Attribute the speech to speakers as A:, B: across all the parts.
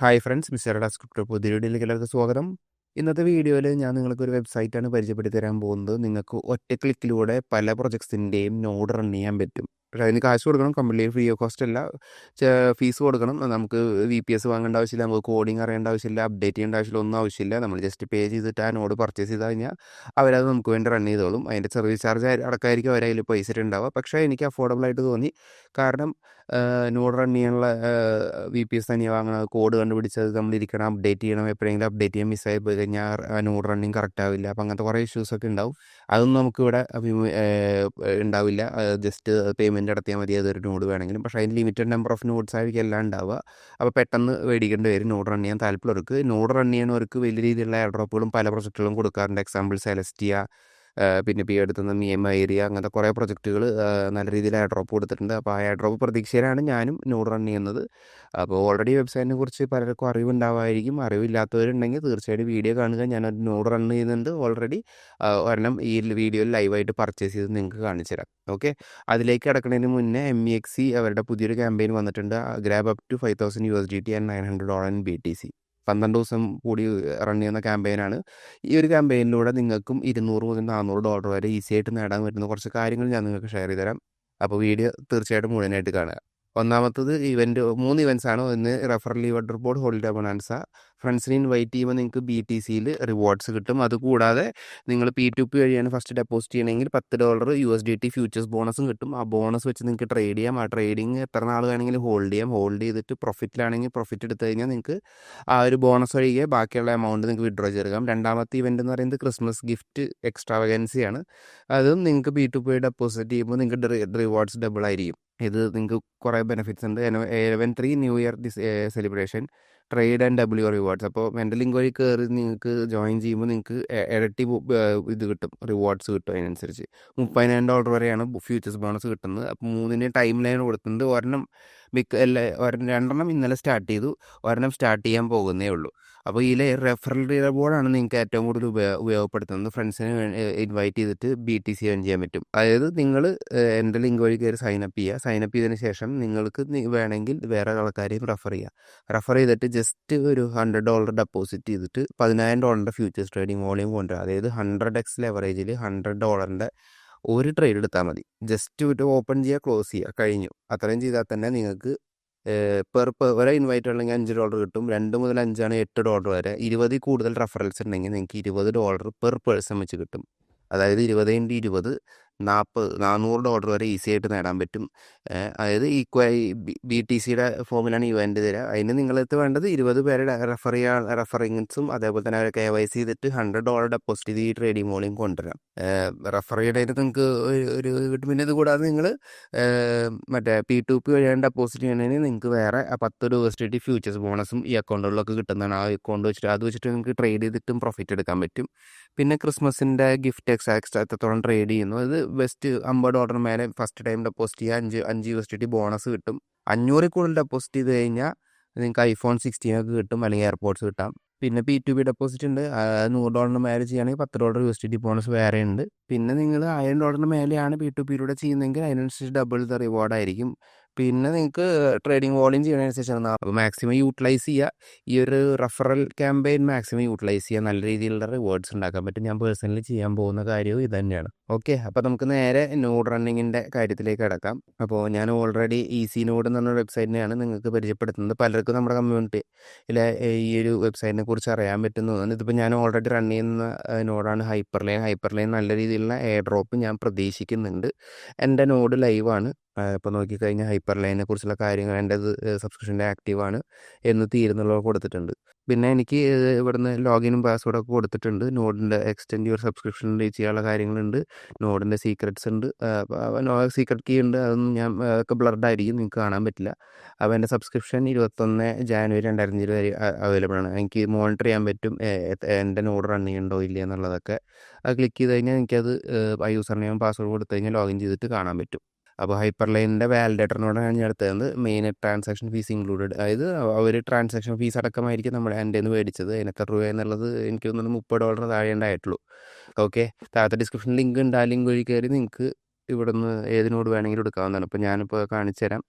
A: Hi friends mister ഡാസ്ക്രിപ്റ്റ് പുതിയ വീഡിയോയിലേക്ക് എല്ലാവർക്കും സ്വാഗതം. ഇന്നത്തെ വീഡിയോയിൽ ഞാൻ നിങ്ങൾക്ക് ഒരു വെബ്സൈറ്റാണ് പരിചയപ്പെടുത്തി തരാൻ പോകുന്നത്. നിങ്ങൾക്ക് ഒറ്റ ക്ലിക്കിലൂടെ പല പ്രൊജക്ട്സിന്റെയും നോഡ് റൺ ചെയ്യാൻ പറ്റും. പക്ഷേ അതിന് കാശ് കൊടുക്കണം. കംപ്ലീറ്റ് ഫ്രീ ഓഫ് കോസ്റ്റ് അല്ല. ഫീസ് കൊടുക്കണം. നമുക്ക് വി പി എസ് വാങ്ങേണ്ട ആവശ്യമില്ല. നമുക്ക് കോഡിങ് അറിയേണ്ട ആവശ്യമില്ല. അപ്ഡേറ്റ് ചെയ്യേണ്ട ആവശ്യമില്ല ഒന്നും ആവശ്യമില്ല. നമ്മൾ ജസ്റ്റ് പേ ചെയ്തിട്ട് ആ നോഡ് പർച്ചേസ് ചെയ്ത് കഴിഞ്ഞാൽ അവരത് നമുക്ക് വേണ്ടി റൺ ചെയ്തോളും. അതിന്റെ സർവീസ് ചാർജ് അടക്കമായിരിക്കും അവരതിൽ പൈസ ഉണ്ടാവുക. പക്ഷേ എനിക്ക് അഫോർഡബിൾ ആയിട്ട് തോന്നി. കാരണം നോഡ് റൺ ചെയ്യാനുള്ള വി പി എസ് തനിയെ വാങ്ങണം കോഡ് കണ്ടുപിടിച്ചത് നമ്മൾ ഇരിക്കണം. അപ്ഡേറ്റ് ചെയ്യണം. എപ്പോഴെങ്കിലും അപ്ഡേറ്റ് ചെയ്യാൻ മിസ്സായി പോയി കഴിഞ്ഞാൽ നോഡ് റണ്ണിങ് കറക്റ്റ് ആവില്ല. അപ്പം അങ്ങനത്തെ കുറേ ഇഷ്യൂസൊക്കെ ഉണ്ടാവും. അതൊന്നും നമുക്കിവിടെ ഉണ്ടാവില്ല. ജസ്റ്റ് പേയ്മെന്റ് നടത്തിയാൽ മതി. അതൊരു നോഡ് വേണമെങ്കിലും. പക്ഷേ അതിന് ലിമിറ്റഡ് നമ്പർ ഓഫ് നോഡ്സ് ആയിരിക്കും എല്ലാം ഉണ്ടാവുക. അപ്പോൾ പെട്ടെന്ന് മേടിക്കേണ്ടി വരും. നോഡ് റൺ ചെയ്യാൻ താല്പര്യമുള്ളവർക്ക്. നോഡ് റൺ ചെയ്യണവർക്ക് വലിയ രീതിയിലുള്ള എയർ ഡ്രോപ്പുകളും പല പ്രൊജക്റ്റുകളും കൊടുക്കാറുണ്ട്. എക്സാമ്പിൾ സെലസ്റ്റിയ പിന്നെ പി എടുത്തുനിന്ന് നിയമ ഏരിയ അങ്ങനത്തെ കുറേ പ്രൊജക്റ്റുകൾ നല്ല രീതിയിൽ ഡ്രോപ്പ് കൊടുത്തിട്ടുണ്ട്. അപ്പോൾ ആ ഡ്രോപ്പ് പ്രതീക്ഷയിലാണ് ഞാനും നോഡ് റൺ ചെയ്യുന്നത്. അപ്പോൾ ഓൾറെഡി വെബ്സൈറ്റിനെ കുറിച്ച് പലർക്കും അറിവുണ്ടാവായിരിക്കും. അറിവില്ലാത്തവരുണ്ടെങ്കിൽ തീർച്ചയായിട്ടും വീഡിയോ കാണുക. ഞാനൊരു നോഡ് റൺ ചെയ്യുന്നുണ്ട് ഓൾറെഡി ഒരെണ്ണം ഈ വീഡിയോയിൽ ലൈവായിട്ട് പർച്ചേസ് ചെയ്ത് നിങ്ങൾക്ക് കാണിച്ചു തരാം. ഓക്കെ അതിലേക്ക് കിടക്കുന്നതിന് മുന്നേ എം ഇ എക്സ് സി അവരുടെ പുതിയൊരു ക്യാമ്പയിൻ വന്നിട്ടുണ്ട്. Grab up to five thousand U S D T and nine hundred dollar B T C പന്ത്രണ്ട് ദിവസം കൂടി റൺ ചെയ്യുന്ന ക്യാമ്പയിനാണ് ഈ ഒരു ക്യാമ്പയിനിലൂടെ നിങ്ങൾക്കും ഇരുന്നൂറ് മുതൽ നാനൂറ് ഡോളർ വരെ ഈസി ആയിട്ട് നേടാൻ പറ്റുന്ന കുറച്ച് കാര്യങ്ങൾ ഞാൻ നിങ്ങൾക്ക് ഷെയർ ചെയ്ത് തരാം അപ്പോൾ വീഡിയോ തീർച്ചയായിട്ടും മുഴുവനായിട്ട് കാണുക. ഒന്നാമത്തത് ഇവന്റ് മൂന്ന് ഇവന്റ്സ് ആണ് ഒന്ന് റെഫറൽ ലീവർ ബോർഡ് ഹോളിഡേ ബൊണാൻസ ഫ്രണ്ട്സിനെ ഇൻവൈറ്റ് ചെയ്യുമ്പോൾ നിങ്ങൾക്ക് ബി ടി സിയിൽ റിവാർഡ്സ് കിട്ടും. അതുകൂടാതെ നിങ്ങൾ പി ടു പി വഴിയാണ് ഫസ്റ്റ് ഡെപ്പോസിറ്റ് ചെയ്യണമെങ്കിൽ പത്ത് dollar U S D T futures ബോണസും കിട്ടും. ആ ബോണസ് വെച്ച് നിങ്ങൾക്ക് ട്രേഡ് ചെയ്യാം. ആ ട്രേഡിങ് എത്ര നാൾ വേണമെങ്കിലും ഹോൾഡ് ചെയ്യാം. ഹോൾഡ് ചെയ്തിട്ട് പ്രോഫിറ്റിലാണെങ്കിൽ പ്രോഫിറ്റ് എടുത്തു കഴിഞ്ഞാൽ നിങ്ങൾക്ക് ആ ഒരു ബോണസ് ഒഴികെ ബാക്കിയുള്ള എമൗണ്ട് നിങ്ങൾക്ക് വിഡ്രോ ചെയ്തെടുക്കാം രണ്ടാമത്തെ ഇവന്റ് എന്ന് പറയുന്നത് ക്രിസ്മസ് ഗിഫ്റ്റ് എക്സ്ട്രാ എക്സ്ട്രാവഗൻസിയാണ് അതും നിങ്ങൾക്ക് പി ടു പി ഡെപ്പോസിറ്റ് ചെയ്യുമ്പോൾ നിങ്ങൾക്ക് റിവാർഡ്സ് ഡബിൾ ആയിരിക്കും. ഇത് നിങ്ങൾക്ക് കുറേ ബെനിഫിറ്റ്സ് ഉണ്ട്. Eleven three new year this celebration trade and W rewards അപ്പോൾ മെന്റൽ വഴി കയറി നിങ്ങൾക്ക് ജോയിൻ ചെയ്യുമ്പോൾ നിങ്ങൾക്ക് ഇരട്ടി ഇത് കിട്ടും. റിവാർഡ്സ് കിട്ടും അതിനനുസരിച്ച്. മുപ്പതിനായിരം ഡോളർ വരെയാണ് ഫ്യൂച്ചേഴ്സ് ബോണസ് കിട്ടുന്നത്. അപ്പോൾ മൂന്നിന് ടൈം ലൈൻ കൊടുത്തിട്ടുണ്ട്. ഒരെണ്ണം മിക്ക എല്ലാ രണ്ടെണ്ണം ഇന്നലെ സ്റ്റാർട്ട് ചെയ്തു. ഒരെണ്ണം സ്റ്റാർട്ട് ചെയ്യാൻ പോകുന്നേ ഉള്ളൂ. അപ്പോൾ ഇതിലെ റെഫറൽ റിവാർഡാണ് നിങ്ങൾക്ക് ഏറ്റവും കൂടുതൽ ഉപയോഗ ഉപയോഗപ്പെടുത്തുന്നത്. ഫ്രണ്ട്സിനെ ഇൻവൈറ്റ് ചെയ്തിട്ട് ബി ടി സി ചെയ്യാൻ പറ്റും. അതായത് നിങ്ങൾ എന്റെ ലിങ്ക് വഴി കയറി സൈൻ അപ്പ് ചെയ്യുക സൈൻ അപ്പ് ചെയ്തതിന് ശേഷം നിങ്ങൾക്ക് വേണമെങ്കിൽ വേറെ ആൾക്കാരെയും റെഫർ ചെയ്യുക റെഫർ ചെയ്തിട്ട് ജസ്റ്റ് ഒരു ഹൺഡ്രഡ് ഡോളർ ഡെപ്പോസിറ്റ് ചെയ്തിട്ട് പതിനായിരം ഡോളറിന്റെ ഫ്യൂച്ചേഴ്സ് ട്രേഡിംഗ് വോളിയം കൊണ്ടുവരിക അതായത് ഹൺഡ്രഡ് എക്സ് ലെവറേജിൽ ഹൺഡ്രഡ് ഡോളറിന്റെ ഒരു ട്രേഡ് എടുത്താൽ മതി. ജസ്റ്റ് ഒരു ഓപ്പൺ ചെയ്യുക ക്ലോസ് ചെയ്യുക കഴിഞ്ഞു. അത്രയും ചെയ്താൽ തന്നെ നിങ്ങൾക്ക് പെർ ഒരേ ഇൻവൈറ്റ് ഉണ്ടെങ്കിൽ അഞ്ച് ഡോളർ കിട്ടും. രണ്ട് മുതൽ അഞ്ചാണ് എട്ട് ഡോളർ വരെ. ഇരുപതിൽ കൂടുതൽ റെഫറൻസ് ഉണ്ടെങ്കിൽ നിങ്ങൾക്ക് ഇരുപത് ഡോളർ പെർ പേഴ്സൺ വെച്ച് കിട്ടും. അതായത് ഇരുപത് ഇന്റു ഇരുപത് നാൽപ്പത് നാനൂറിന്റെ ഓർഡർ വരെ ഈസി ആയിട്ട് നേടാൻ പറ്റും. അതായത് ഈക്വ ബി ടി സിയുടെ ഫോമിലാണ് ഇവന്റ് തരിക അതിന് നിങ്ങളടുത്ത് വേണ്ടത് ഇരുപത് പേരുടെ റെഫർ ചെയ്യാൻ റെഫറിങ്സും അതേപോലെ തന്നെ അവരെ കെ വൈ സി ചെയ്തിട്ട് ഹൺഡ്രഡ് ഡോളർ ഡെപ്പോസിറ്റ് ചെയ്ത് ഈ ട്രേഡിംഗ് മോളിയും കൊണ്ടുവരാം. റെഫർ ചെയ്യണതിന് നിങ്ങൾക്ക് ഒരു പിന്നെ ഇത് കൂടാതെ നിങ്ങൾ മറ്റേ പി ടു പി വഴിയാണ് ഡെപ്പോസിറ്റ് ചെയ്യണതിന് നിങ്ങൾക്ക് വേറെ പത്ത് ഡിവേഴ്സിറ്റി ഫ്യൂച്ചേഴ്സ് ബോണസും ഈ അക്കൗണ്ടുകളിലൊക്കെ കിട്ടുന്നതാണ്. ആ അക്കൗണ്ട് വെച്ചിട്ട് അത് വെച്ചിട്ട് നിങ്ങൾക്ക് ട്രേഡ് ചെയ്തിട്ടും പ്രോഫിറ്റ് എടുക്കാൻ പറ്റും. പിന്നെ ക്രിസ്മസിന്റെ ഗിഫ്റ്റ് എക്സ്ട്രാ എത്രത്തോളം ട്രേഡ് ചെയ്യുന്നു. അത് ബെസ്റ്റ് അമ്പത് ഡോളർ മേലെ ഫസ്റ്റ് ടൈം ഡെപ്പോസിറ്റ് ചെയ്യുക അഞ്ച് അഞ്ച് യു എസ് ടി ബോണസ് കിട്ടും. അഞ്ഞൂറിൽ കൂടുതൽ ഡെപ്പോസിറ്റ് ചെയ്ത് കഴിഞ്ഞാൽ നിങ്ങൾക്ക് ഐഫോൺ സിക്സ്റ്റീൻ ഒക്കെ കിട്ടും അല്ലെങ്കിൽ എയർപോർട്സ് കിട്ടാം. പിന്നെ പി ടു ബി ഡെപ്പോസിറ്റ് ഉണ്ട്. നൂറ് ഡോളറിന് മേലെ ചെയ്യുകയാണെങ്കിൽ പത്ത് dollar U S T bonus വേറെ ഉണ്ട്. പിന്നെ നിങ്ങൾ ആയിരം ഡോളറിന് മേലെയാണ് പി ടു പിയിലൂടെ ചെയ്യുന്നതെങ്കിൽ അതിനനുസരിച്ച് ഡബിൾ ദ റിവാർഡ് ആയിരിക്കും. പിന്നെ നിങ്ങൾക്ക് ട്രേഡിംഗ് വോളിയം ചെയ്യുന്നതനുസരിച്ചാണ് അപ്പോൾ മാക്സിമം യൂട്ടിലൈസ് ചെയ്യുക ഈ ഒരു റഫറൽ ക്യാമ്പയിൻ മാക്സിമം യൂട്ടിലൈസ് ചെയ്യുക നല്ല രീതിയിലുള്ള റിവാർഡ്സ് ഉണ്ടാക്കാൻ പറ്റും. ഞാൻ പേഴ്സണലി ചെയ്യാൻ പോകുന്ന കാര്യവും ഇത് തന്നെയാണ്. ഓക്കെ അപ്പോൾ നമുക്ക് നേരെ നോഡ് റണ്ണിങ്ങിന്റെ കാര്യത്തിലേക്ക് കിടക്കാം. അപ്പോൾ ഞാൻ ഓൾറെഡി ഈസി നോഡ് എന്ന് പറഞ്ഞ വെബ്സൈറ്റിനെയാണ് നിങ്ങൾക്ക് പരിചയപ്പെടുത്തുന്നത്. പലർക്കും നമ്മുടെ കമ്മ്യൂണിറ്റിയിലെ ഈ ഒരു വെബ്സൈറ്റിനെ കുറിച്ച് അറിയാൻ പറ്റുന്നതാണ് ഇതിപ്പോൾ ഞാൻ ഓൾറെഡി റൺ ചെയ്യുന്ന നോഡാണ് ഹൈപ്പർ ലൈൻ ഹൈപ്പർ ലൈൻ നല്ല രീതിയിലുള്ള എയർ ഡ്രോപ്പ് ഞാൻ പ്രതീക്ഷിക്കുന്നുണ്ട്. എന്റെ നോഡ് ലൈവാണ് ഇപ്പോൾ നോക്കിക്കഴിഞ്ഞാൽ ഹൈപ്പർ ലൈനെ കുറിച്ചുള്ള കാര്യങ്ങൾ എന്റെ സബ്സ്ക്രിപ്ഷന്റെ ആക്റ്റീവാണ് എന്ന് തീരുന്നുള്ളത് കൊടുത്തിട്ടുണ്ട്. പിന്നെ എനിക്ക് ഇവിടുന്ന് ലോഗിനും പാസ്വേഡൊക്കെ കൊടുത്തിട്ടുണ്ട്. നോഡിന്റെ എക്സ്റ്റെൻഡ് യുവർ സബ്സ്ക്രിപ്ഷൻ ചെയ്യാനുള്ള കാര്യങ്ങളുണ്ട്. നോഡിന്റെ സീക്രട്സ് ഉണ്ട്. സീക്രട്ട് കീ ഉണ്ട്. അതൊന്നും ഞാൻ ഒക്കെ ബ്ലർഡ് ആയിരിക്കും. നിങ്ങൾക്ക് കാണാൻ പറ്റില്ല. അപ്പോൾ എന്റെ സബ്സ്ക്രിപ്ഷൻ ഇരുപത്തൊന്ന് ജാനുവരി രണ്ടായിരത്തി ഇരുപത് വരെ അവൈലബിൾ ആണ്. എനിക്ക് മോണിറ്റർ ചെയ്യാൻ പറ്റും. എന്റെ നോഡ് റൺ ചെയ്യുന്നുണ്ടോ ഇല്ല എന്നുള്ളതൊക്കെ. അത് ക്ലിക്ക് ചെയ്ത് കഴിഞ്ഞാൽ എനിക്കത് യൂസർ നെയിം പാസ്വേഡ് കൊടുത്തു കഴിഞ്ഞാൽ ലോഗിൻ ചെയ്തിട്ട് കാണാൻ പറ്റും. അപ്പോൾ ഹൈപ്പർ ലൈനിന്റെ വാലിഡേറ്ററിനോടാണ് ഞാൻ എടുത്തത്. Main transaction fees included. അതായത് അവർ ട്രാൻസാക്ഷൻ ഫീസ് അടക്കമായിരിക്കും നമ്മുടെ എന്റെ നിന്ന് മേടിച്ചത്. അതിന് എത്ര രൂപ എന്നുള്ളത് എനിക്ക് തോന്നുന്നു മുപ്പത് ഡോളർ താഴെ ഉണ്ടായിട്ടുള്ളൂ. ഓക്കെ? താഴത്തെ ഡിസ്ക്രിപ്ഷൻ ലിങ്ക് ഉണ്ട്. ആ ലിങ്ക് വഴി കയറി നിങ്ങൾക്ക് ഇവിടുന്ന് ഏതിനോട് വേണമെങ്കിലും എടുക്കാവുന്നതാണ്. അപ്പോൾ ഞാനിപ്പോൾ കാണിച്ചു തരാം.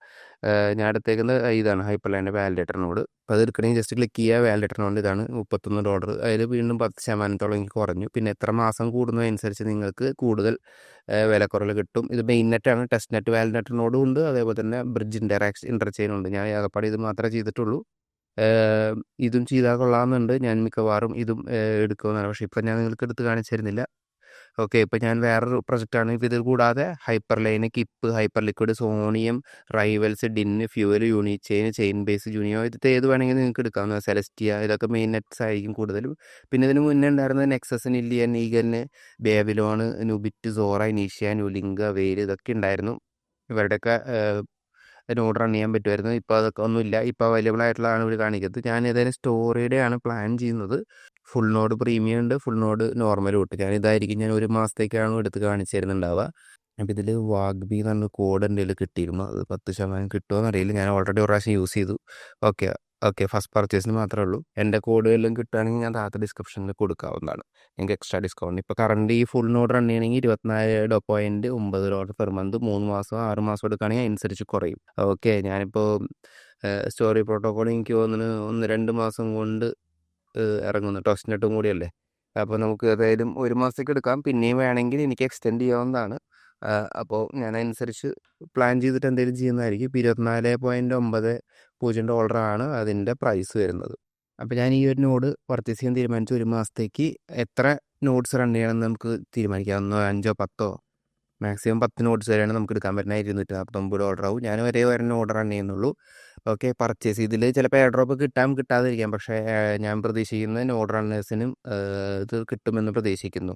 A: ഞാൻ എടുത്തേക്കുന്നത് ഇതാണ് ഹൈപ്പർ ലൈന്റെ വാലിഡേറ്റർ നോട് അപ്പോൾ അത് എടുക്കണമെങ്കിൽ ജസ്റ്റ് ക്ലിക്ക് ചെയ്യുക. വാലിഡേറ്റർ നോട് ഇതാണ് മുപ്പത്തൊന്ന് ഡോളർ. അതിൽ വീണ്ടും പത്ത് ശതമാനത്തോളം എനിക്ക് കുറഞ്ഞു. പിന്നെ എത്ര മാസം കൂടുന്നതനുസരിച്ച് നിങ്ങൾക്ക് കൂടുതൽ വിലക്കുറവ് കിട്ടും. ഇത് മെയിൻ നെറ്റാണ് ടെസ്റ്റ് നെറ്റ് വാലിഡേറ്റർ നോടും ഉണ്ട്. അതേപോലെ തന്നെ ബ്രിഡ്ജ് ഇന്ററാക്ഷൻ ഇന്റർചെയിനുണ്ട് ഞാൻ ഏകപ്പാട് ഇത് മാത്രമേ ചെയ്തിട്ടുള്ളൂ. ഇതും ചെയ്താൽ കൊള്ളാമെന്നുണ്ട്. ഞാൻ മിക്കവാറും ഇതും എടുക്കുമെന്നാണ്. പക്ഷേ ഇപ്പം ഞാൻ നിങ്ങൾക്ക് എടുത്ത് കാണിച്ചു തരുന്നില്ല. ഓക്കെ ഇപ്പം ഞാൻ വേറൊരു പ്രൊജക്റ്റാണ്. ഇത് കൂടാതെ ഹൈപ്പർ ലൈന് കിപ്പ് hyper liquid Soneium rivals ഡിന്ന് fuel unit chain chain base ജൂനിയോ ഇത് ഏത് വേണമെങ്കിലും നിങ്ങൾക്ക് എടുക്കാം സെലസ്റ്റിയ ഇതൊക്കെ മെയിൻ നെറ്റ്സ് ആയിരിക്കും കൂടുതലും. പിന്നെ ഇതിന് മുന്നേ ഉണ്ടായിരുന്നത് നെക്സസ് ഇല്ലിയൻ ഈഗന് ബേബിലോണ് നുബിറ്റ് സോറ ഇനീഷ്യ നുലിംഗ വെയിൽ ഇതൊക്കെ ഉണ്ടായിരുന്നു. ഇവരുടെയൊക്കെ നോഡ് റൺ ചെയ്യാൻ പറ്റുമായിരുന്നു. ഇപ്പോൾ അതൊക്കെ ഒന്നുമില്ല. ഇപ്പോൾ അവൈലബിൾ ആയിട്ടുള്ളതാണ് ഇവർ കാണിക്കുന്നത്. ഞാൻ ഏതായാലും സ്റ്റോറിയുടെ ആണ് പ്ലാൻ ചെയ്യുന്നത്. ഫുൾ നോഡ് പ്രീമിയം ഉണ്ട് ഫുൾ നോഡ് നോർമൽ ഉണ്ട് ഞാൻ ഇതായിരിക്കും ഞാൻ ഒരു മാസത്തേക്കാണ് എടുത്ത് കാണിച്ചു തരുന്നുണ്ടാവുക അപ്പോൾ ഇതിൽ വാഗ്ബി എന്ന് പറഞ്ഞ കോഡ് എന്റെ കയ്യിൽ കിട്ടിയിരുന്നു. അത് പത്ത് ശതമാനം കിട്ടുമോ എന്നറിയില്ല ഞാൻ ഓൾറെഡി ഒരു പ്രാവശ്യം യൂസ് ചെയ്തു ഓക്കെ ഓക്കെ ഫസ്റ്റ് പർച്ചേസിന് മാത്രമേ ഉള്ളൂ. എന്റെ കോഡ് എല്ലാം കിട്ടുകയാണെങ്കിൽ ഞാൻ താഴത്തെ ഡിസ്ക്രിപ്ഷനിൽ കൊടുക്കാവുന്നതാണ്. നിങ്ങൾക്ക് എക്സ്ട്രാ ഡിസ്കൗണ്ട് ഇപ്പോൾ കറണ്ട് ഈ ഫുൾ നോഡ് റൺ ചെയ്യണമെങ്കിൽ ഇരുപത്തിനാല് പോയിന്റ് ഒമ്പത് ഡോളർ പെർ മന്ത് മൂന്ന് മാസം ആറ് മാസം എടുക്കുകയാണെങ്കിൽ അനുസരിച്ച് കുറയും. ഓക്കെ ഞാനിപ്പോൾ സ്റ്റോറി പ്രോട്ടോകോൾ എനിക്ക് തോന്നുന്നു ഒന്ന് രണ്ട് മാസം കൊണ്ട് ഇറങ്ങുന്നു. ടോസ്റ്റിനെട്ടും കൂടിയല്ലേ. അപ്പോൾ നമുക്ക് ഏതായാലും ഒരു മാസത്തേക്ക് എടുക്കാം. പിന്നെയും വേണമെങ്കിൽ എനിക്ക് എക്സ്റ്റെൻഡ് ചെയ്യാവുന്നതാണ്. അപ്പോൾ ഞാൻ അനുസരിച്ച് പ്ലാൻ ചെയ്തിട്ട് എന്തെങ്കിലും ചെയ്യുന്നതായിരിക്കും. ഇപ്പോൾ ഇരുപത്തിനാല് പോയിന്റ് ഒമ്പത് പൂജ്യം ഡോളറാണ് അതിന്റെ പ്രൈസ് വരുന്നത്. അപ്പോൾ ഞാൻ ഈ ഒരു നോഡ് പർച്ചേസ് ചെയ്യാൻ തീരുമാനിച്ചു. ഒരു മാസത്തേക്ക് എത്ര നോട്ട്സ് റൺ ചെയ്യണമെന്ന് നമുക്ക് തീരുമാനിക്കാം. ഒന്നോ അഞ്ചോ പത്തോ? മാക്സിമം പത്ത് നോട്ട്സ് വരെയാണ് നമുക്ക് എടുക്കാൻ പറ്റുന്ന ഇരുന്നൂറ്റി നാൽപ്പത്തൊമ്പത് ഓർഡർ ആവും. ഞാൻ ഒരേ ഒരെണ്ണം ഓർഡർ ആണ് ചെയ്യുന്നുള്ളൂ. ഓക്കെ പർച്ചേസ് ഇതിൽ ചിലപ്പോൾ എയർ ഡ്രോപ്പ് കിട്ടാൻ കിട്ടാതിരിക്കാം. പക്ഷേ ഞാൻ പ്രതീക്ഷിക്കുന്ന ഓർഡർ റണ്ണേഴ്സിനും ഇത് കിട്ടുമെന്ന് പ്രതീക്ഷിക്കുന്നു.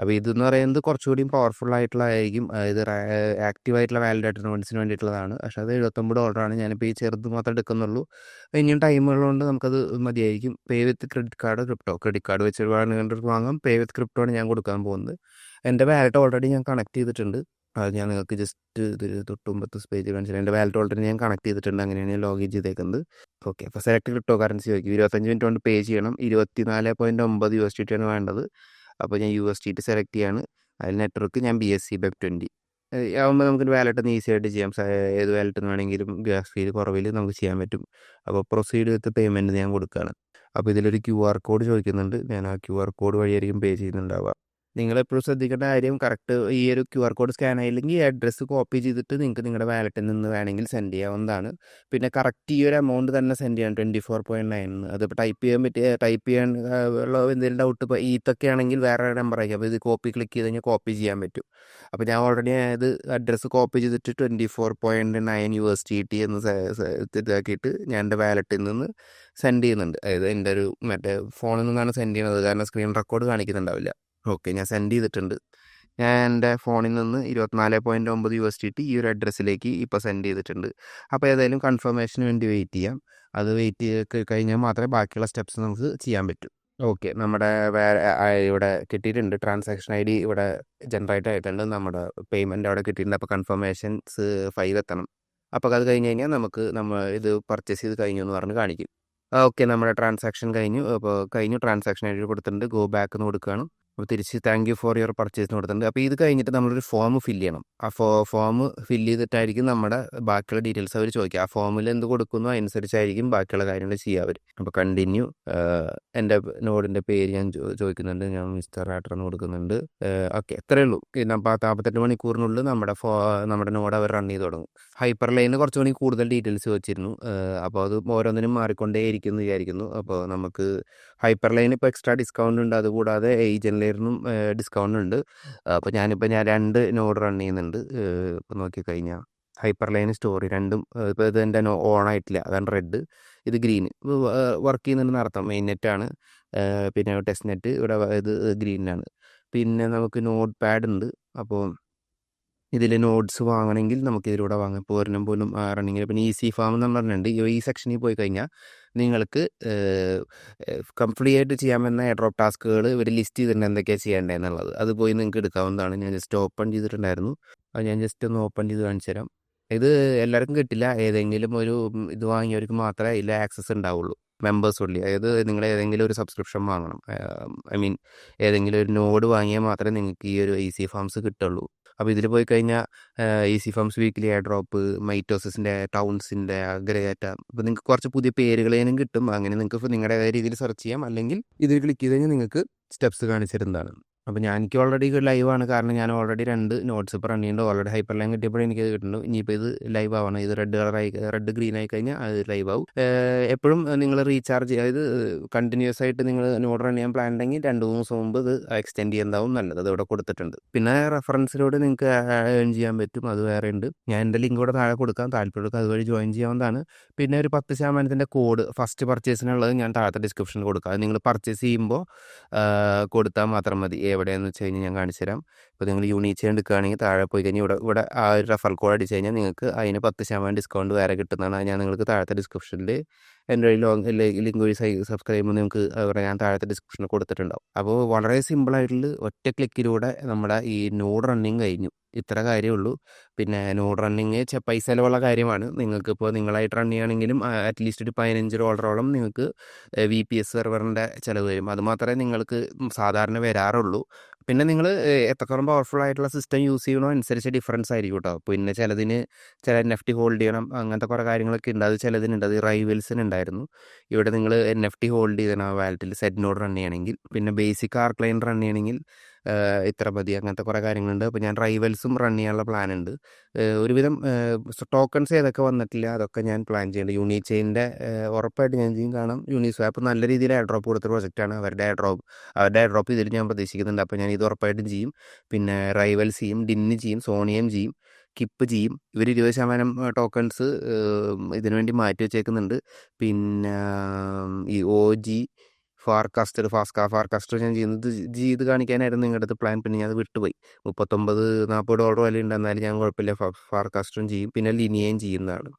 A: അപ്പോൾ ഇതെന്ന് പറയുന്നത് കുറച്ചുകൂടി പവർഫുൾ ആയിട്ടുള്ളതായിരിക്കും ഇത് ആക്റ്റീവ് ആയിട്ടുള്ള വാലിഡ് നോട്ട്സിന് വേണ്ടിയിട്ടുള്ളതാണ്. പക്ഷേ അത് എഴുപത്തൊമ്പത് ഓർഡറാണ് ഞാനിപ്പോൾ ഈ ചെറുത് മാത്രമേ എടുക്കുന്നുള്ളൂ. ഇനിയും ടൈമുള്ളതുകൊണ്ട് നമുക്കത് മതിയായിരിക്കും. Pay with credit card crypto credit card വെച്ച് വേണമെങ്കിൽ വാങ്ങാം. പേ വിത്ത് ക്രിപ്റ്റോ ആണ് ഞാൻ കൊടുക്കാൻ പോകുന്നത്. എന്റെ വാലറ്റ് ഓൾറെഡി ഞാൻ കണക്ട് ചെയ്തിട്ടുണ്ട്. അത് ഞാൻ നിങ്ങൾക്ക് ജസ്റ്റ് ഇത് തൊട്ടുമ്പത്ത് പേജ് കാണിച്ചാൽ എന്റെ വാലറ്റ് ഓൾറെഡി ഞാൻ കണക്ട് ചെയ്തിട്ടുണ്ട്. അങ്ങനെയാണ് ഞാൻ ലോഗിൻ ചെയ്തേക്കുന്നത്. ഓക്കെ അപ്പോൾ സെലക്ട് ക്രിപ്റ്റോ കറൻസി നോക്കി ഇരുപത്തഞ്ച് മിനിറ്റ് കൊണ്ട് പേ ചെയ്യണം. ഇരുപത്തിനാല് പോയിന്റ് ഒമ്പത് യു എസ് ടി ആണ് വേണ്ടത്. അപ്പോൾ ഞാൻ U S T T select ചെയ്യാണ്. അതിൽ നെറ്റ്വർക്ക് ഞാൻ B S C BEP twenty ആകുമ്പോൾ നമുക്ക് വാലറ്റ് ഈസി ആയിട്ട് ചെയ്യാം. ഏത് വാലറ്റ് വേണമെങ്കിലും ഗ്യാസ് ഫീൽ കുറവിൽ നമുക്ക് ചെയ്യാൻ പറ്റും. അപ്പോൾ പ്രൊസീഡ് വിത്ത് പേയ്മെന്റ് ഞാൻ കൊടുക്കുകയാണ് അപ്പോൾ ഇതിലൊരു ക്യു ആർ കോഡ് ചോദിക്കുന്നുണ്ട്. ഞാൻ ആ ക്യു ആർ കോഡ് വഴിയായിരിക്കും പേ ചെയ്യുന്നുണ്ടാവുക. നിങ്ങൾ എപ്പോഴും ശ്രദ്ധിക്കേണ്ട കാര്യം കറക്റ്റ് ഈ ഒരു ക്യു ആർ കോഡ് സ്കാൻ ആയില്ലെങ്കിൽ ഈ അഡ്രസ്സ് കോപ്പി ചെയ്തിട്ട് നിങ്ങൾക്ക് നിങ്ങളുടെ വാലറ്റിൽ നിന്ന് വേണമെങ്കിൽ സെൻഡ് ചെയ്യാവുന്നതാണ്. പിന്നെ കറക്റ്റ് ഈ ഒരു എമൗണ്ട് തന്നെ സെൻഡ് ചെയ്യണം. Twenty four point nine. അതിപ്പോൾ ടൈപ്പ് ചെയ്യാൻ പറ്റിയ ടൈപ്പ് ചെയ്യാൻ ഉള്ള എന്തെങ്കിലും ഡൗട്ട് ഇപ്പോൾ ഈത്തൊക്കെ ആണെങ്കിൽ വേറെ നമ്പർ ആയിരിക്കും അപ്പോൾ ഇത് കോപ്പി ക്ലിക്ക് ചെയ്ത് കഴിഞ്ഞാൽ കോപ്പി ചെയ്യാൻ പറ്റും. അപ്പോൾ ഞാൻ ഓൾറെഡി ഇത് അഡ്രസ്സ് കോപ്പി ചെയ്തിട്ട് twenty four point nine U S T T എന്ന് ഇതാക്കിയിട്ട് ഞാൻ എന്റെ വാലറ്റിൽ നിന്ന് സെൻഡ് ചെയ്യുന്നുണ്ട്. അതായത് എന്റെ ഒരു മറ്റേ ഫോണിൽ നിന്നാണ് സെൻഡ് ചെയ്യുന്നത്. കാരണം സ്ക്രീൻ റെക്കോർഡ് കാണിക്കുന്നുണ്ടാവില്ല. ഓക്കെ ഞാൻ സെൻഡ് ചെയ്തിട്ടുണ്ട്. ഞാൻ എന്റെ ഫോണിൽ നിന്ന് ഇരുപത്തിനാല് പോയിന്റ് ഒമ്പത് യു എസ് ടി ടി ഈ ഒരു അഡ്രസ്സിലേക്ക് ഇപ്പോൾ സെൻഡ് ചെയ്തിട്ടുണ്ട്. അപ്പോൾ ഏതായാലും കൺഫർമേഷന് വേണ്ടി വെയിറ്റ് ചെയ്യാം. അത് വെയിറ്റ് ചെയ്ത് കഴിഞ്ഞാൽ മാത്രമേ ബാക്കിയുള്ള സ്റ്റെപ്സ് നമുക്ക് ചെയ്യാൻ പറ്റൂ. ഓക്കെ നമ്മുടെ വേറെ ഇവിടെ കിട്ടിയിട്ടുണ്ട്. ട്രാൻസാക്ഷൻ ഐ ഡി ഇവിടെ ജനറേറ്റ് ആയിട്ടുണ്ട്. നമ്മുടെ പേയ്മെന്റ് അവിടെ കിട്ടിയിട്ടുണ്ട്. അപ്പോൾ കൺഫർമേഷൻസ് ഫൈവ് എത്തണം. അപ്പോൾ അത് കഴിഞ്ഞ് കഴിഞ്ഞാൽ നമുക്ക് നമ്മൾ ഇത് പർച്ചേസ് ചെയ്ത് കഴിഞ്ഞു എന്ന് പറഞ്ഞ് കാണിക്കും. ഓക്കെ നമ്മുടെ ട്രാൻസാക്ഷൻ കഴിഞ്ഞു. അപ്പോൾ കഴിഞ്ഞു. ട്രാൻസാക്ഷൻ ഐ ഡി കൊടുത്തിട്ടുണ്ട്. ഗോ ബാക്ക് എന്ന് കൊടുക്കുകയാണ്. അപ്പോൾ തിരിച്ച് താങ്ക് യു ഫോർ യുവർ പർച്ചേസിന് കൊടുത്തിട്ടുണ്ട്. അപ്പോൾ ഇത് കഴിഞ്ഞിട്ട് നമ്മളൊരു ഫോം ഫില്ല് ചെയ്യണം. ആ ഫോ ഫോം ഫില്ല് ചെയ്തിട്ടായിരിക്കും നമ്മുടെ ബാക്കിയുള്ള ഡീറ്റെയിൽസ് അവർ ചോദിക്കുക. ആ ഫോമിൽ എന്ത് കൊടുക്കുന്നു? അതനുസരിച്ചായിരിക്കും ബാക്കിയുള്ള കാര്യങ്ങൾ ചെയ്യുക അവർ അപ്പോൾ കണ്ടിന്യൂ എന്റെ നോഡിന്റെ പേര് ഞാൻ ചോദിക്കുന്നുണ്ട്. ഞാൻ മിസ്റ്റർ ആട്ടർ എന്ന് കൊടുക്കുന്നുണ്ട്. ഓക്കെ അത്രയേ ഉള്ളൂ. അപ്പോൾ നാൽപ്പത്തെട്ട് മണിക്കൂറിനുള്ളിൽ നമ്മുടെ ഫോ നമ്മുടെ നോഡ് അവർ റൺ ചെയ്ത് തുടങ്ങും. ഹൈപ്പർ ലൈനിൽ കുറച്ച് മണി കൂടുതൽ ഡീറ്റെയിൽസ് വെച്ചിരുന്നു. അപ്പോൾ അത് ഓരോന്നിനും മാറിക്കൊണ്ടേ ഇരിക്കുന്നു വിചാരിക്കുന്നു. അപ്പോൾ നമുക്ക് ഹൈപ്പർ ലൈൻ ഇപ്പോൾ എക്സ്ട്രാ ഡിസ്കൗണ്ട് ഉണ്ട്. അതുകൂടാതെ ഏജൻ ലെയറിനും ഡിസ്കൗണ്ട് ഉണ്ട് അപ്പോൾ ഞാനിപ്പോൾ ഞാൻ രണ്ട് നോഡ് റൺ ചെയ്യുന്നുണ്ട്. ഇപ്പോൾ നോക്കിക്കഴിഞ്ഞാൽ ഹൈപ്പർ ലൈൻ സ്റ്റോറി രണ്ടും ഇപ്പോൾ ഇത് എന്റെ ഓൺ ആയിട്ടില്ല. അതാണ് റെഡ് ഇത് ഗ്രീൻ. വർക്ക് ചെയ്യുന്നുണ്ടെന്ന് അർത്ഥം മെയിൻ നെറ്റാണ്. പിന്നെ ടെസ്റ്റ് നെറ്റ് ഇവിടെ ഇത് ഗ്രീനിലാണ്. പിന്നെ നമുക്ക് നോട്ട് പാഡ് ഉണ്ട് അപ്പോൾ ഇതിൽ നോട്ട്സ് വാങ്ങണമെങ്കിൽ നമുക്ക് ഇതിലൂടെ വാങ്ങാം. ഇപ്പോൾ ഒരെണ്ണം പോലും റണ്ണിങ്ങിൽ പിന്നെ ഈസി ഫാം എന്ന് പറഞ്ഞിട്ടുണ്ട്. ഈ സെക്ഷനിൽ പോയി കഴിഞ്ഞാൽ നിങ്ങൾക്ക് കംപ്ലീറ്റ് ആയിട്ട് ചെയ്യാൻ പറ്റുന്ന എയർ ഡ്രോപ്പ് ടാസ്കുകൾ ഇവർ ലിസ്റ്റ് ചെയ്തിട്ടുണ്ട് എന്തൊക്കെയാണ് ചെയ്യേണ്ടതെന്നുള്ളത് അത് പോയി നിങ്ങൾക്ക് എടുക്കാവുന്നതാണ്. ഞാൻ ജസ്റ്റ് ഓപ്പൺ ചെയ്തിട്ടുണ്ടായിരുന്നു. അത് ഞാൻ ജസ്റ്റ് ഒന്ന് ഓപ്പൺ ചെയ്ത് കാണിച്ചു തരാം. ഇത് എല്ലാവർക്കും കിട്ടില്ല. ഏതെങ്കിലും ഒരു ഇത് വാങ്ങിയവർക്ക് മാത്രമേ ഇല്ല ആക്സസ് ഉണ്ടാവുള്ളൂ. മെമ്പേഴ്സ് ഉള്ളി അതായത് നിങ്ങൾ ഏതെങ്കിലും ഒരു സബ്സ്ക്രിപ്ഷൻ വാങ്ങണം. ഐ മീൻ ഏതെങ്കിലും ഒരു നോഡ് വാങ്ങിയാൽ മാത്രമേ നിങ്ങൾക്ക് ഈ ഒരു ഈസി ഫാംസ് കിട്ടുള്ളൂ. അപ്പോൾ ഇതിൽ പോയി കഴിഞ്ഞാൽ easy farms weekly air drop മൈറ്റോസിന്റെ ടൗൺസിന്റെ അഗ്രഗേറ്റ അപ്പോൾ നിങ്ങൾക്ക് കുറച്ച് പുതിയ പേരുകളേനും കിട്ടും അങ്ങനെ നിങ്ങൾക്ക് നിങ്ങളുടെ രീതിയിൽ സെർച്ച് ചെയ്യാം. അല്ലെങ്കിൽ ഇതിൽ ക്ലിക്ക് ചെയ്ത് കഴിഞ്ഞാൽ നിങ്ങൾക്ക് സ്റ്റെപ്സ് കാണിച്ചു തരുന്നതാണ്. അപ്പോൾ ഞാൻ എനിക്ക് ഓൾറെഡി ലൈവാണ് കാരണം ഞാൻ ഓൾറെഡി രണ്ട് നോട്ട്സ് ഇപ്പോൾ റൺ ചെയ്യുന്നുണ്ട് ഓൾറെഡി ഹൈപ്പർ ലൈൻ കിട്ടിയപ്പോൾ എനിക്ക് കിട്ടുന്നു ഇനിയിപ്പോൾ ഇത് ലൈവ് ആവണം. ഇത് റെഡ് കളർ ആയി റെഡ് ഗ്രീൻ ആയി കഴിഞ്ഞാൽ അത് ലൈവ് ആവും. എപ്പോഴും നിങ്ങൾ റീചാർജ് അതായത് കണ്ടിന്യൂസ് ആയിട്ട് നിങ്ങൾ നോട്ട് റൺ ചെയ്യാൻ പ്ലാൻ ഉണ്ടെങ്കിൽ രണ്ട് മൂന്ന് ദിവസം മുമ്പ് ഇത് എക്സ്റ്റെൻഡ് ചെയ്യുന്നതാവും നല്ലത്. അത് ഇവിടെ കൊടുത്തിട്ടുണ്ട്. പിന്നെ റെഫറൻസിലൂടെ നിങ്ങൾക്ക് ഏൺ ചെയ്യാൻ പറ്റും. അത് വേറെ ഉണ്ട് ഞാൻ എന്റെ ലിങ്ക് ഇവിടെ താഴെ കൊടുക്കാം. താല്പര്യമുള്ള അതുവഴി ജോയിൻ ചെയ്യാവുന്നതാണ്. പിന്നെ ഒരു പത്ത് ശതമാനത്തിന്റെ കോഡ് ഫസ്റ്റ് പർച്ചേസിനുള്ളത് ഞാൻ താഴത്തെ ഡിസ്ക്രിപ്ഷനിൽ കൊടുക്കാം. നിങ്ങൾ പർച്ചേസ് ചെയ്യുമ്പോൾ കൊടുത്താൽ മാത്രം മതി. എവിടെയെന്ന് വെച്ച് കഴിഞ്ഞാൽ ഞാൻ കാണിച്ചു തരാം. ഇപ്പോൾ നിങ്ങൾ യൂണീച്ച് എടുക്കുകയാണെങ്കിൽ താഴെ പോയി കഴിഞ്ഞാൽ ഇവിടെ ഇവിടെ ആ ഒരു റഫർ കോഡ് അടിച്ച് കഴിഞ്ഞാൽ നിങ്ങൾക്ക് അതിന് പത്ത് ശതമാനം ഡിസ്കൗണ്ട് വേറെ കിട്ടുന്നതാണ്. ഞാൻ നിങ്ങൾക്ക് താഴത്തെ ഡിസ്ക്രിപ്ഷനിൽ എന്റെ ലോങ് ലിങ്ക് വഴി സബ്സ്ക്രൈബ് ചെയ്യുമ്പോൾ നിങ്ങൾക്ക് അവിടെ ഞാൻ താഴത്തെ ഡിസ്ക്രിപ്ഷനിൽ കൊടുത്തിട്ടുണ്ടാവും. അപ്പോൾ വളരെ സിമ്പിളായിട്ടുള്ള ഒറ്റ ക്ലിക്കിലൂടെ നമ്മുടെ ഈ നോഡ് റണ്ണിങ് കഴിഞ്ഞു. ഇത്ര കാര്യമുള്ളൂ പിന്നെ നോഡ് റണ്ണിങ് പൈസ ചിലവുള്ള കാര്യമാണ്. നിങ്ങൾക്ക് നിങ്ങൾക്കിപ്പോൾ നിങ്ങളായിട്ട് റൺ ചെയ്യുകയാണെങ്കിലും അറ്റ്ലീസ്റ്റ് ഒരു പതിനഞ്ച് ഡോളറോളം നിങ്ങൾക്ക് വി പി എസ് സെർവറിന്റെ ചിലവ് വരും. അതുമാത്രമേ നിങ്ങൾക്ക് സാധാരണ വരാറുള്ളൂ. പിന്നെ നിങ്ങൾ എത്രത്തോളം പവർഫുൾ ആയിട്ടുള്ള സിസ്റ്റം യൂസ് ചെയ്യണോ അനുസരിച്ച് ഡിഫറൻസ് ആയിരിക്കും കേട്ടോ പിന്നെ ചിലതിന് ചില എൻ എഫ് ടി ഹോൾഡ് ചെയ്യണം അങ്ങനത്തെ കുറേ കാര്യങ്ങളൊക്കെ ഉണ്ട് അത് ചിലതിനുണ്ട്. അത് റൈവൽസിന് ഉണ്ടായിരുന്നു ഇവിടെ നിങ്ങൾ എൻ എഫ് ടി ഹോൾഡ് ചെയ്യണം വാലറ്റിൽ സെറ്റ് നോഡ് റൺ ചെയ്യണമെങ്കിൽ പിന്നെ ബേസിക് ആർ ക്ലൈൻ റൺ ചെയ്യണമെങ്കിൽ ഇത്ര മതി അങ്ങനത്തെ കുറേ കാര്യങ്ങളുണ്ട്. അപ്പോൾ ഞാൻ റൈവൽസും റൺ ചെയ്യാനുള്ള പ്ലാൻ ഉണ്ട്. ഒരുവിധം ടോക്കൺസ് ഏതൊക്കെ വന്നിട്ടില്ല അതൊക്കെ ഞാൻ പ്ലാൻ ചെയ്യുന്നുണ്ട് യൂണി ചെയിന്റെ ഉറപ്പായിട്ട് ഞാൻ ചെയ്യും. കാരണം യൂണി സ്വാപ്പ് നല്ല രീതിയിൽ എയർ ഡ്രോപ്പ് കൊടുത്ത പ്രോജക്റ്റാണ് അവരുടെ എയർ ഡ്രോപ്പ് അവരുടെ എയർ ഡ്രോപ്പ് ഇതിൽ ഞാൻ പ്രതീക്ഷിക്കുന്നുണ്ട്. അപ്പോൾ ഞാൻ ഇത് ഉറപ്പായിട്ടും ചെയ്യും. പിന്നെ റൈവൽസ് ചെയ്യും ഡിന്ന് ചെയ്യും സോണിയം ചെയ്യും കിപ്പ് ചെയ്യും. ഇവർ ഇരുപത് ശതമാനം ടോക്കൺസ് ഇതിനുവേണ്ടി മാറ്റി വെച്ചേക്കുന്നുണ്ട്. പിന്നെ ഈ ഒ ജി ഫാർകാസ്റ്റർ ഫാസ്ക ഫാർകാസ്റ്റർ ഞാൻ ചെയ്യുന്നത്. ചെയ്ത് കാണിക്കാനായിരുന്നു നിങ്ങളുടെ അടുത്ത് പ്ലാൻ പിന്നെ ഞാൻ അത് വിട്ടുപോയി. മുപ്പത്തൊമ്പത് നാൽപ്പത് ഡോളർ വില ഉണ്ടെന്നാലും ഞാൻ കുഴപ്പമില്ല. ഫാർകാസ്റ്ററും ചെയ്യും. പിന്നെ ലിനിയയും ചെയ്യുന്നതാണ്.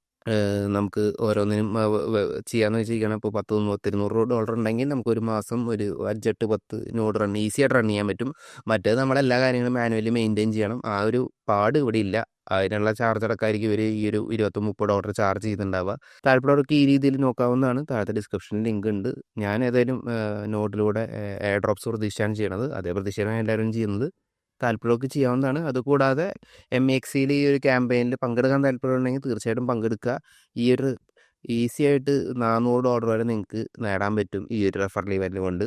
A: നമുക്ക് ഓരോന്നിനും ചെയ്യാന്ന് വെച്ചിരിക്കണം ഇപ്പോൾ പത്ത് പത്തിരുന്നൂറ് ഡോളർ ഉണ്ടെങ്കിൽ നമുക്ക് ഒരു മാസം ഒരു അഞ്ചെട്ട് പത്ത് നോഡ് റൺ ഈസി ആയിട്ട് റൺ ചെയ്യാൻ പറ്റും. മറ്റേത് നമ്മളെല്ലാ കാര്യങ്ങളും മാനുവലി മെയിന്റെയിൻ ചെയ്യണം. ആ ഒരു പാട് ഇവിടെ ഇല്ല. അതിനുള്ള ചാർജ് അടക്കമായിരിക്കും ഇവർ ഈ ഒരു ഇരുപത്തി മുപ്പത് ഡോളർ ചാർജ് ചെയ്തിട്ടുണ്ടാവുക താല്പര്യമുള്ളവർക്ക് ഈ രീതിയിൽ നോക്കാവുന്നതാണ്. താഴത്തെ ഡിസ്ക്രിപ്ഷനിൽ ലിങ്ക് ഉണ്ട്. ഞാൻ ഏതായാലും നോട്ടിലൂടെ എയർ ഡ്രോപ്സ് പ്രതീക്ഷയാണ് ചെയ്യണത്. അതേ പ്രതീക്ഷയാണ് എല്ലാവരും ചെയ്യുന്നത്. താല്പര്യമൊക്കെ ചെയ്യാവുന്നതാണ്. അതുകൂടാതെ എം എക്സിയിൽ ഈ ഒരു ക്യാമ്പയിനിൽ പങ്കെടുക്കാൻ താല്പര്യമുണ്ടെങ്കിൽ തീർച്ചയായിട്ടും പങ്കെടുക്കുക. ഈ ഒരു ഈസി ആയിട്ട് നാനൂറ് ഡോളർ വരെ നിങ്ങൾക്ക് നേടാൻ പറ്റും ഈ ഒരു റെഫറൽ ഇവന്റ് കൊണ്ട്.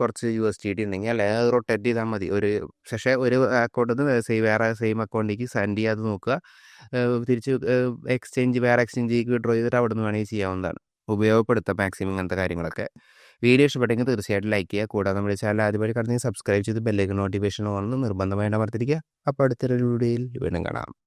A: കുറച്ച് യു എസ് ടി ടി ഉണ്ടെങ്കിൽ അല്ലെങ്കിൽ അത് റൊട്ടേറ്റ് ചെയ്താൽ മതി. ഒരു പക്ഷേ ഒരു അക്കൗണ്ടിൽ നിന്ന് സെയിം വേറെ സെയിം അക്കൗണ്ടിലേക്ക് സെൻഡ് ചെയ്യാതെ നോക്കുക. തിരിച്ച് എക്സ്ചേഞ്ച് വേറെ എക്സ്ചേഞ്ച് വിഡ്രോ ചെയ്തിട്ട് അവിടെ നിന്ന് വേണമെങ്കിൽ ചെയ്യാവുന്നതാണ്. ഉപയോഗപ്പെടുത്താം മാക്സിമം ഇങ്ങനത്തെ കാര്യങ്ങളൊക്കെ. വീഡിയോ ഇഷ്ടപ്പെട്ടെങ്കിൽ തീർച്ചയായിട്ടും ലൈക്ക് ചെയ്യുക. കൂടാതെ നമ്മുടെ ചാനൽ ആദ്യമായി കടന്നെങ്കിൽ സബ്സ്ക്രൈബ് ചെയ്ത് ബെല്ലേക്ക് നോട്ടിഫിക്കേഷൻ ഓൺ നിർബന്ധമായിട്ട് അമർത്തിരിക്കുക. അപ്പോൾ അടുത്തൊരു വീഡിയോയിൽ വീണ്ടും കാണാം.